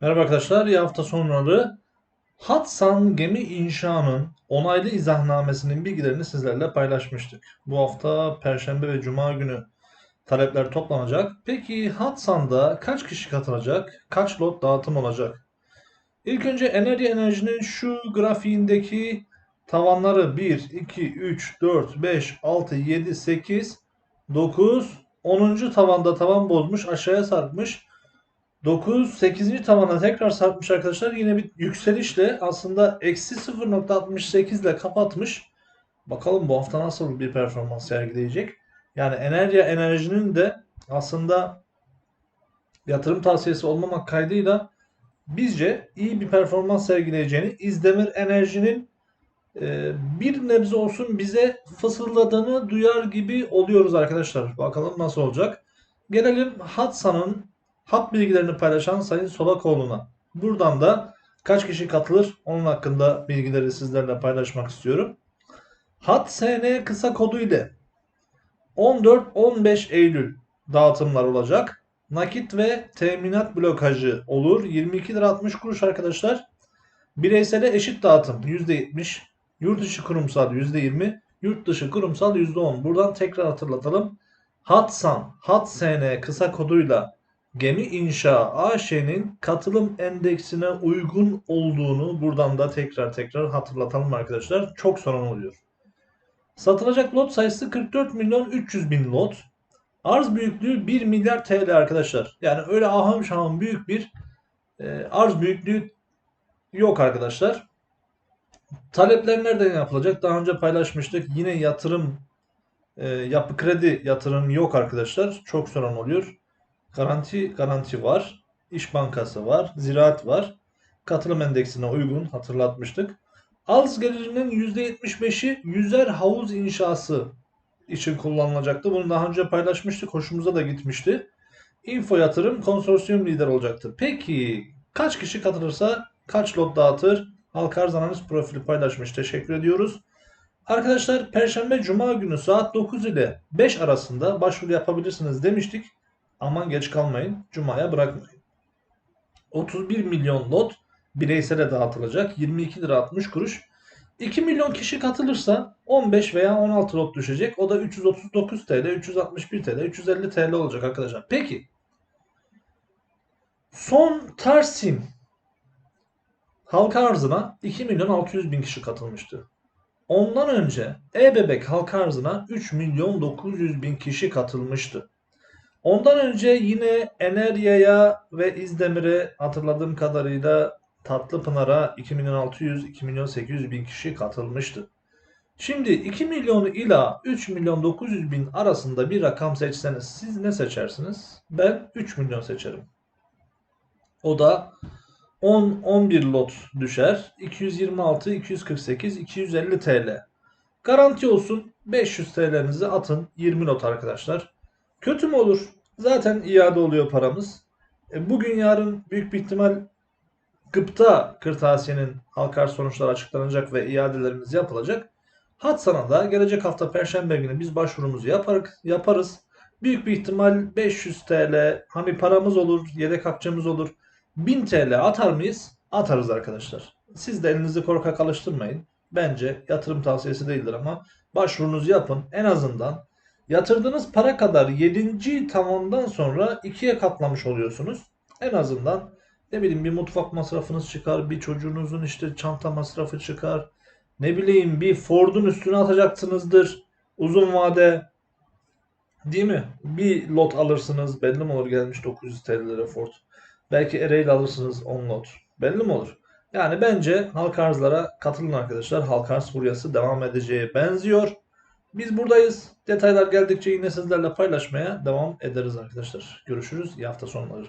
Merhaba arkadaşlar, iyi hafta sonları. Hatsan gemi inşanın onaylı izahnamesinin bilgilerini sizlerle paylaşmıştık. Bu hafta Perşembe ve Cuma günü talepler toplanacak. Peki Hatsan'da kaç kişi katılacak? Kaç lot dağıtım olacak? İlk önce Enerji Enerji'nin şu grafiğindeki tavanları 1, 2, 3, 4, 5, 6, 7, 8, 9, 10. tavanda tavan bozmuş, aşağıya sarkmış. 9, 8. tavana tekrar sarkmış arkadaşlar. Yine bir yükselişle aslında eksi 0.68 ile kapatmış. Bakalım bu hafta nasıl bir performans sergileyecek. Yani Enerji Enerji'nin de aslında yatırım tavsiyesi olmamak kaydıyla bizce iyi bir performans sergileyeceğini, İzdemir Enerji'nin e, bir nebze olsun bize fısıldadığını duyar gibi oluyoruz arkadaşlar. Bakalım nasıl olacak. Gelelim Hatsa'nın hap bilgilerini paylaşan Sayın Solakoğlu'na. Buradan da kaç kişi katılır onun hakkında bilgileri sizlerle paylaşmak istiyorum. Hat SN kısa kodu ile 14-15 Eylül dağıtımlar olacak. Nakit ve teminat blokajı olur. 22 lira 60 kuruş arkadaşlar. Bireysele eşit dağıtım %70. Yurt dışı kurumsal %20. Yurt dışı kurumsal %10. Buradan tekrar hatırlatalım. Hatsan, HatSN kısa koduyla Gemi İnşa AŞ'nin katılım endeksine uygun olduğunu buradan da tekrar tekrar hatırlatalım arkadaşlar. Çok sorun oluyor. Satılacak lot sayısı 44 milyon 300 bin lot. Arz büyüklüğü 1 milyar TL arkadaşlar. Yani öyle ahım şahım büyük bir e, arz büyüklüğü yok arkadaşlar. Talepler nereden yapılacak? Daha önce paylaşmıştık. Yine yatırım e, yapı kredi yatırım yok arkadaşlar. Çok sorun oluyor. Garanti garanti var. İş Bankası var. Ziraat var. Katılım endeksine uygun hatırlatmıştık. Arz gelirinin %75'i yüzer havuz inşası için kullanılacaktı. Bunu daha önce paylaşmıştık. Hoşumuza da gitmişti. Info yatırım konsorsiyum lider olacaktı. Peki kaç kişi katılırsa kaç lot dağıtır? Halka arz analiz profili paylaşmış. Teşekkür ediyoruz. Arkadaşlar Perşembe Cuma günü saat 9 ile 5 arasında başvuru yapabilirsiniz demiştik. Aman geç kalmayın. Cuma'ya bırakmayın. 31 milyon lot bireysele dağıtılacak. 22 lira 60 kuruş. 2 milyon kişi katılırsa 15 veya 16 lot düşecek. O da 339 TL, 361 TL, 350 TL olacak arkadaşlar. Peki son Tarsim halka arzına 2 milyon 600 bin kişi katılmıştı. Ondan önce e-bebek halka arzına 3 milyon 900 bin kişi katılmıştı. Ondan önce yine Enerya'ya ve İzdemir'e hatırladığım kadarıyla Tatlıpınar'a 2 milyon 600, 2 milyon 800 bin kişi katılmıştı. Şimdi 2 milyon ila 3 milyon 900 bin arasında bir rakam seçseniz siz ne seçersiniz? Ben 3 milyon seçerim. O da 10-11 lot düşer. 226, 248, 250 TL. Garanti olsun 500 TL'nizi atın 20 lot arkadaşlar. Kötü mü olur? Zaten iade oluyor paramız. E, bugün yarın büyük bir ihtimal gıpta kırtasiyenin halkar sonuçları açıklanacak ve iadelerimiz yapılacak. Hatsan'a da gelecek hafta Perşembe günü biz başvurumuzu yaparız. yaparız. Büyük bir ihtimal 500 TL hani paramız olur, yedek akçemiz olur. 1000 TL atar mıyız? Atarız arkadaşlar. Siz de elinizi korkak alıştırmayın. Bence yatırım tavsiyesi değildir ama başvurunuzu yapın. En azından yatırdığınız para kadar 7. tavandan sonra 2'ye katlamış oluyorsunuz. En azından ne bileyim bir mutfak masrafınız çıkar, bir çocuğunuzun işte çanta masrafı çıkar. Ne bileyim bir Ford'un üstüne atacaksınızdır uzun vade. Değil mi? Bir lot alırsınız belli mi olur gelmiş 900 TL'lere Ford. Belki Ereğli alırsınız 10 lot. Belli mi olur? Yani bence halka arzlara katılın arkadaşlar. Halka arz furyası devam edeceğe benziyor. Biz buradayız. Detaylar geldikçe yine sizlerle paylaşmaya devam ederiz arkadaşlar. Görüşürüz. İyi hafta sonları.